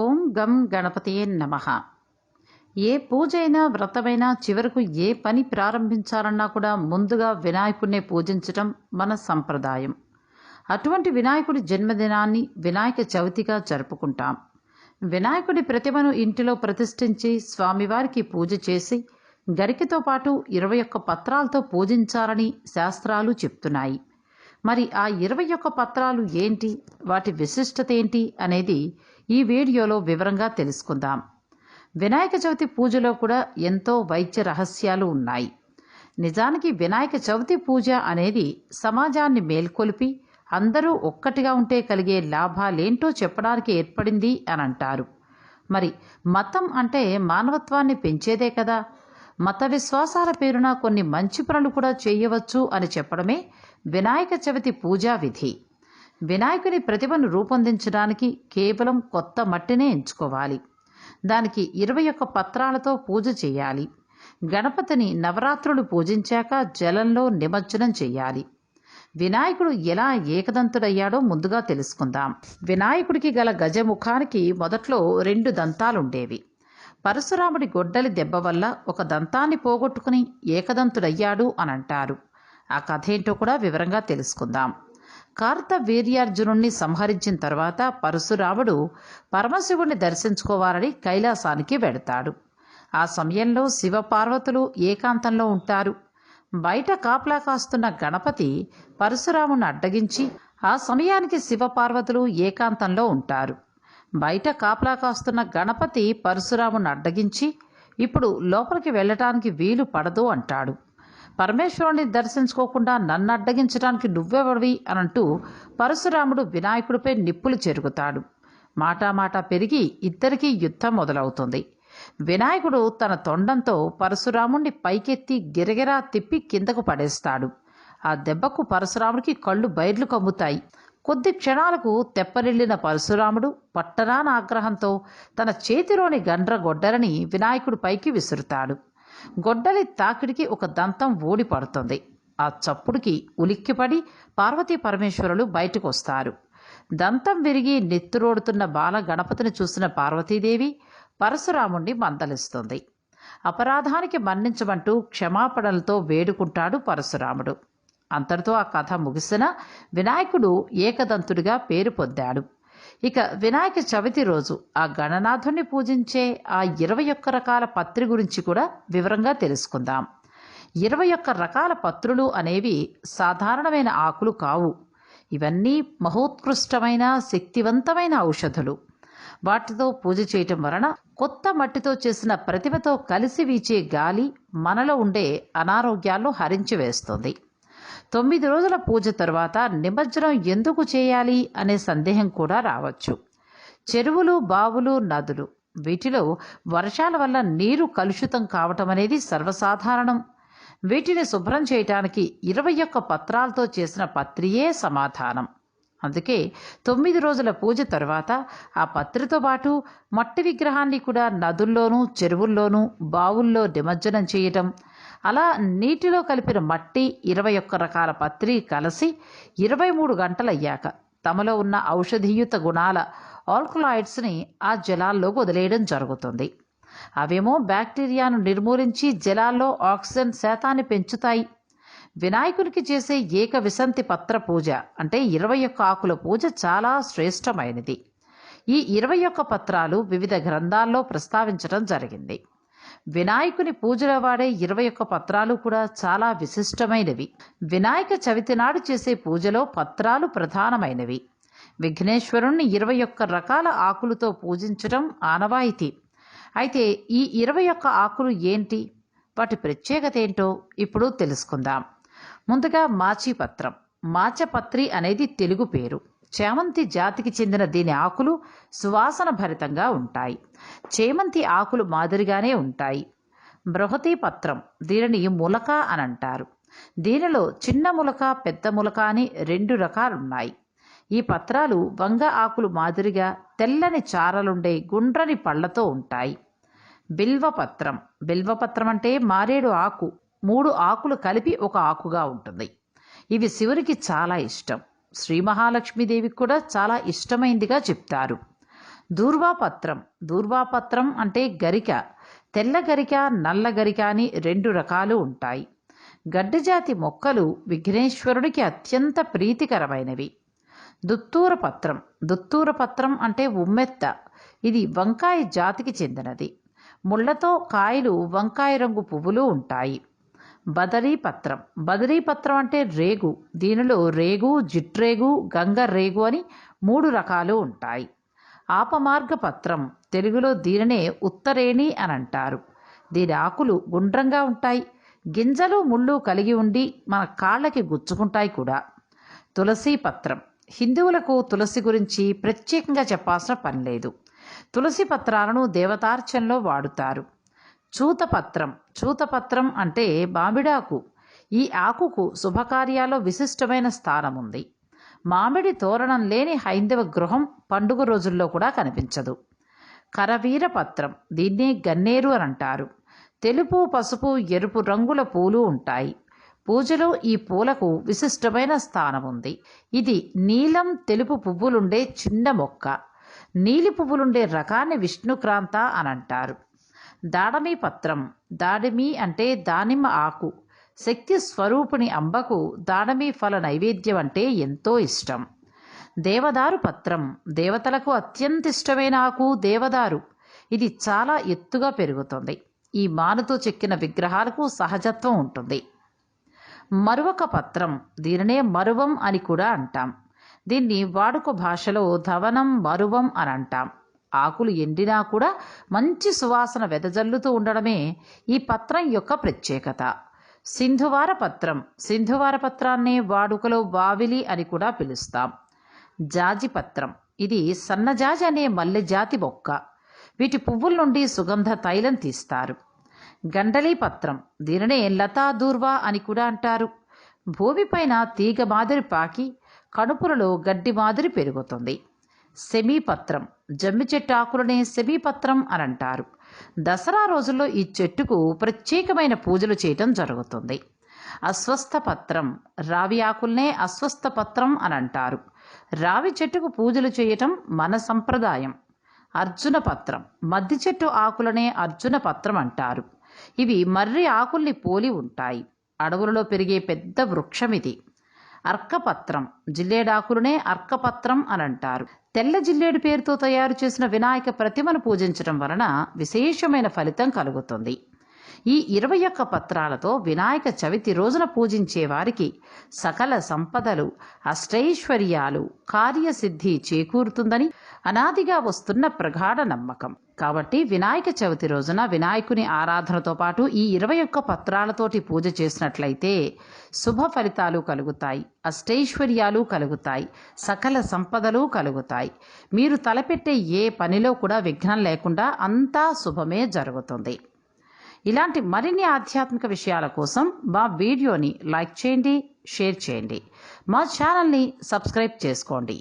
ఓం గం గణపతియే నమ. ఏ పూజ అయినా వ్రతమైనా చివరకు ఏ పని ప్రారంభించాలన్నా కూడా ముందుగా వినాయకుడినే పూజించటం మన సంప్రదాయం. అటువంటి వినాయకుడి జన్మదినాన్ని వినాయక చవితిగా జరుపుకుంటాం. వినాయకుడి ప్రతిమను ఇంటిలో ప్రతిష్ఠించి స్వామివారికి పూజ చేసి గరికతో పాటు ఇరవై ఒక్క పత్రాలతో పూజించాలని శాస్త్రాలు చెప్తున్నాయి. మరి ఆ ఇరవై ఒక్క పత్రాలు ఏంటి? వాటి విశిష్టత ఏంటి? అనేది ఈ వీడియోలో వివరంగా తెలుసుకుందాం. వినాయక చవితి పూజలో కూడా ఎంతో వైద్య రహస్యాలు ఉన్నాయి. నిజానికి వినాయక చవితి పూజ అనేది సమాజాన్ని మేల్కొలిపి అందరూ ఒక్కటిగా ఉంటే కలిగే లాభాలేంటో చెప్పడానికి ఏర్పడింది అని అంటారు. మరి మతం అంటే మానవత్వాన్ని పెంచేదే కదా. మత విశ్వాసాల పేరున కొన్ని మంచి పనులు కూడా చేయవచ్చు అని చెప్పడమే వినాయక చవితి పూజా విధి. వినాయకుని ప్రతిభను రూపొందించడానికి కేవలం కొత్త మట్టినే ఎంచుకోవాలి. దానికి ఇరవై ఒక్క పత్రాలతో పూజ చేయాలి. గణపతిని నవరాత్రులు పూజించాక జలంలో నిమజ్జనం చేయాలి. వినాయకుడు ఎలా ఏకదంతుడయ్యాడో ముందుగా తెలుసుకుందాం. వినాయకుడికి గల గజముఖానికి మొదట్లో రెండు దంతాలుండేవి. పరశురాముడి గొడ్డలి దెబ్బ వల్ల ఒక దంతాన్ని పోగొట్టుకుని ఏకదంతుడయ్యాడు అని అంటారు ఆ కథ ఏంటో కూడా వివరంగా తెలుసుకుందాం. కార్త వీర్యార్జునుణ్ణి సంహరించిన తర్వాత పరశురాముడు పరమశివుణ్ణి దర్శించుకోవాలని కైలాసానికి వెడతాడు. ఆ సమయంలో శివపార్వతులు ఏకాంతంలో ఉంటారు. బయట కాపలా కాస్తున్న గణపతి పరశురాముని అడ్డగించి ఆ సమయానికి శివపార్వతులు ఏకాంతంలో ఉంటారు. బయట కాపలా కాస్తున్న గణపతి పరశురాముని అడ్డగించి ఇప్పుడు లోపలికి వెళ్ళటానికి వీలు పడదు అంటాడు. పరమేశ్వరుని దర్శించుకోకుండా నన్ను అడ్డగించడానికి నువ్వెవడివి? అని అంటూ పరశురాముడు వినాయకుడిపై నిప్పులు చెరుగుతాడు. మాటామాట పెరిగి ఇద్దరికీ యుద్ధం మొదలవుతుంది. వినాయకుడు తన తొండంతో పరశురాముణ్ణి పైకెత్తి గిరగిరా తిప్పి కిందకు పడేస్తాడు. ఆ దెబ్బకు పరశురాముడికి కళ్ళు బైర్లు కమ్ముతాయి. కొద్ది క్షణాలకు తెప్పరిల్లిన పరశురాముడు పట్టరాన ఆగ్రహంతో తన చేతిలోని గండ్ర గొడ్డలని వినాయకుడి పైకి విసురుతాడు. గొడ్డలి తాకిడికి ఒక దంతం ఓడిపడుతుంది ఆ చప్పుడుకి ఉలిక్కిపడి పార్వతీ పరమేశ్వరులు బయటకు వస్తారు దంతం విరిగి నెత్తురోడుతున్న బాల గణపతిని చూసిన పార్వతీదేవి పరశురాముణ్ణి మందలిస్తుంది. అపరాధానికి మన్నించమంటూ క్షమాపణలతో వేడుకుంటాడు పరశురాముడు. అంతటితో ఆ కథ ముగిసిన వినాయకుడు ఏకదంతుడిగా పేరు పొందాడు. ఇక వినాయక చవితి రోజు ఆ గణనాథుణ్ణి పూజించే ఆ ఇరవై ఒక్క రకాల పత్రి గురించి కూడా వివరంగా తెలుసుకుందాం. ఇరవై ఒక్క రకాల పత్రులు అనేవి సాధారణమైన ఆకులు కావు. ఇవన్నీ మహోత్కృష్టమైన శక్తివంతమైన ఔషధులు. వాటితో పూజ చేయటం వలన కొత్త మట్టితో చేసిన ప్రతిభతో కలిసి వీచే గాలి మనలో ఉండే అనారోగ్యాలను హరించి వేస్తుంది. తొమ్మిది రోజుల పూజ తర్వాత నిమజ్జనం ఎందుకు చేయాలి అనే సందేహం కూడా రావచ్చు. చెరువులు బావులు నదులు. వీటిలో వర్షాల వల్ల నీరు కలుషితం కావటం అనేది సర్వసాధారణం. వీటిని శుభ్రం చేయటానికి ఇరవై ఒక్క పత్రాలతో చేసిన పత్రియే సమాధానం. అందుకే తొమ్మిది రోజుల పూజ తర్వాత ఆ పత్రితో పాటు మట్టి విగ్రహాన్ని కూడా నదుల్లోనూ చెరువుల్లోనూ బావుల్లో నిమజ్జనం చేయటం అలా నీటిలో కలిపిన మట్టి ఇరవై ఒక్క రకాల పత్రి కలిసి ఇరవై మూడు గంటలయ్యాక తమలో ఉన్న ఔషధీయుత గుణాల ఆల్కలాయిడ్స్ని ఆ జలాల్లోకి వదిలేయడం జరుగుతుంది. అవేమో బ్యాక్టీరియాను నిర్మూలించి జలాల్లో ఆక్సిజన్ శాతాన్ని పెంచుతాయి. వినాయకునికి చేసే ఏక విసంతి పత్ర పూజ అంటే ఇరవై ఒక్క ఆకుల పూజ చాలా శ్రేష్టమైనది. ఈ ఇరవై ఒక్క పత్రాలు వివిధ గ్రంథాల్లో ప్రస్తావించడం జరిగింది. వినాయకుని పూజలో వాడే ఇరవై ఒక్క పత్రాలు కూడా చాలా విశిష్టమైనవి. వినాయక చవితి నాడు చేసే పూజలో పత్రాలు ప్రధానమైనవి. విఘ్నేశ్వరుణ్ణి ఇరవై ఒక్క రకాల ఆకులతో పూజించడం ఆనవాయితీ. అయితే ఈ ఇరవై ఒక్క ఆకులు ఏంటి? వాటి ప్రత్యేకత ఏంటో ఇప్పుడు తెలుసుకుందాం. ముందుగా మాచిపత్రం. మాచపత్రి అనేది తెలుగు పేరు. చేమంతి జాతికి చెందిన దీని ఆకులు సువాసన భరితంగా ఉంటాయి. చేమంతి ఆకులు మాదిరిగానే ఉంటాయి. బృహతి పత్రం దీనిని ములక అని అంటారు దీనిలో చిన్న ములక పెద్ద ములక అని రెండు రకాలున్నాయి. ఈ పత్రాలు వంగ ఆకులు మాదిరిగా తెల్లని చారలుండే గుండ్రని పళ్ళతో ఉంటాయి. బిల్వపత్రం బిల్వపత్రం అంటే మారేడు ఆకు. మూడు ఆకులు కలిపి ఒక ఆకుగా ఉంటుంది. ఇవి శివునికి చాలా ఇష్టం. శ్రీ మహాలక్ష్మీదేవికి కూడా చాలా ఇష్టమైందిగా చెప్తారు. దూర్వాపత్రం. దూర్వాపత్రం అంటే గరిక. తెల్ల గరిక నల్ల గరిక అని రెండు రకాలు ఉంటాయి. గడ్డజాతి మొక్కలు విఘ్నేశ్వరుడికి అత్యంత ప్రీతికరమైనవి. దుత్తూర పత్రం దుత్తూర పత్రం అంటే ఉమ్మెత్త. ఇది వంకాయ జాతికి చెందినది. ముళ్ళతో కాయలు వంకాయ రంగు పువ్వులు ఉంటాయి. బదరీ పత్రం. పత్రం అంటే రేగు. దీనిలో రేగు జిట్రేగు గంగ రేగు అని మూడు రకాలు ఉంటాయి. ఆపమార్గ పత్రం. తెలుగులో దీనినే ఉత్తరేణి అని అంటారు దీని ఆకులు గుండ్రంగా ఉంటాయి. గింజలు ముళ్ళు కలిగి ఉండి మన కాళ్ళకి గుచ్చుకుంటాయి కూడా. తులసి పత్రం. హిందువులకు తులసి గురించి ప్రత్యేకంగా చెప్పాల్సిన పని లేదు. తులసి పత్రాలను దేవతార్చనలో వాడుతారు. చూతపత్రం. చూతపత్రం అంటే మామిడాకు ఈ ఆకుకు శుభకార్యాల్లో విశిష్టమైన స్థానం ఉంది మామిడి తోరణం లేని హైందవ గృహం పండుగ రోజుల్లో కూడా కనిపించదు. కరవీర పత్రం. దీన్నే గన్నేరు అని అంటారు. తెలుపు పసుపు ఎరుపు రంగుల పూలు ఉంటాయి. పూజలో ఈ పూలకు విశిష్టమైన స్థానం ఉంది ఇది నీలం తెలుపు పువ్వులుండే చిన్న మొక్క. నీలి పువ్వులుండే రకాన్ని విష్ణుక్రాంత అని అంటారు. దాడమి పత్రం. దాడిమి అంటే దానిమ్మ ఆకు. శక్తి స్వరూపిణి అంబకు దాడమి ఫల నైవేద్యం అంటే ఎంతో ఇష్టం. దేవదారు పత్రం. దేవతలకు అత్యంత ఇష్టమైన ఆకు దేవదారు. ఇది చాలా ఎత్తుగా పెరుగుతుంది. ఈ మానుతో చెక్కిన విగ్రహాలకు సహజత్వం ఉంటుంది. మరువక పత్రం. దీనినే మరువం అని కూడా అంటాం. దీన్ని వాడుక భాషలో ధవనం మరువం అని అంటాం. ఆకులు ఎండినా కూడా మంచి సువాసన వెదజల్లుతూ ఉండడమే ఈ పత్రం యొక్క ప్రత్యేకత. సింధువార పత్రం. సింధువార పత్రాన్నే వాడుకలో వావిలి అని కూడా పిలుస్తాం. జాజి పత్రం. ఇది సన్నజాజి అనే మల్లె జాతి మొక్క. వీటి పువ్వుల నుండి సుగంధ తైలం తీస్తారు. గండలీ పత్రం. దీనినే లతా దూర్వా అని కూడా అంటారు. భూమిపైన తీగ మాదిరి పాకి కడుపులలో గడ్డి మాదిరి పెరుగుతుంది. సెమీపత్రం. జమ్మి చెట్టు ఆకులనే సెమీపత్రం అని అంటారు దసరా రోజుల్లో ఈ చెట్టుకు ప్రత్యేకమైన పూజలు చేయటం జరుగుతుంది. అస్వస్థ పత్రం రావి ఆకుల్నే అస్వస్థ పత్రం అని అంటారు రావి చెట్టుకు పూజలు చేయటం మన సంప్రదాయం. అర్జున పత్రం మద్ది చెట్టు ఆకులనే అర్జున పత్రం అంటారు. ఇవి మర్రి ఆకుల్ని పోలి ఉంటాయి. అడవులలో పెరిగే పెద్ద వృక్షం ఇది అర్కపత్రం. జిల్లేడాకులనే అర్కపత్రం అని అంటారు తెల్ల జిల్లేడు పేరుతో తయారు చేసిన వినాయక ప్రతిమను పూజించడం వలన విశేషమైన ఫలితం కలుగుతుంది. ఈ ఇరవై ఒక్క పత్రాలతో వినాయక చవితి రోజున పూజించే వారికి సకల సంపదలు అష్టైశ్వర్యాలు కార్యసిద్ధి చేకూరుతుందని అనాదిగా వస్తున్న ప్రగాఢ నమ్మకం. కాబట్టి వినాయక చవితి రోజున వినాయకుని ఆరాధనతో పాటు ఈ ఇరవై ఒక్క పత్రాలతోటి పూజ చేసినట్లయితే శుభ ఫలితాలు కలుగుతాయి అష్టైశ్వర్యాలు కలుగుతాయి సకల సంపదలు కలుగుతాయి. మీరు తలపెట్టే ఏ పనిలో కూడా విఘ్నం లేకుండా అంతా శుభమే జరుగుతుంది. ఇలాంటి మరిన్ని ఆధ్యాత్మిక విషయాల కోసం మా వీడియోని లైక్ చేయండి షేర్ చేయండి. మా ఛానల్ని సబ్స్క్రైబ్ చేసుకోండి.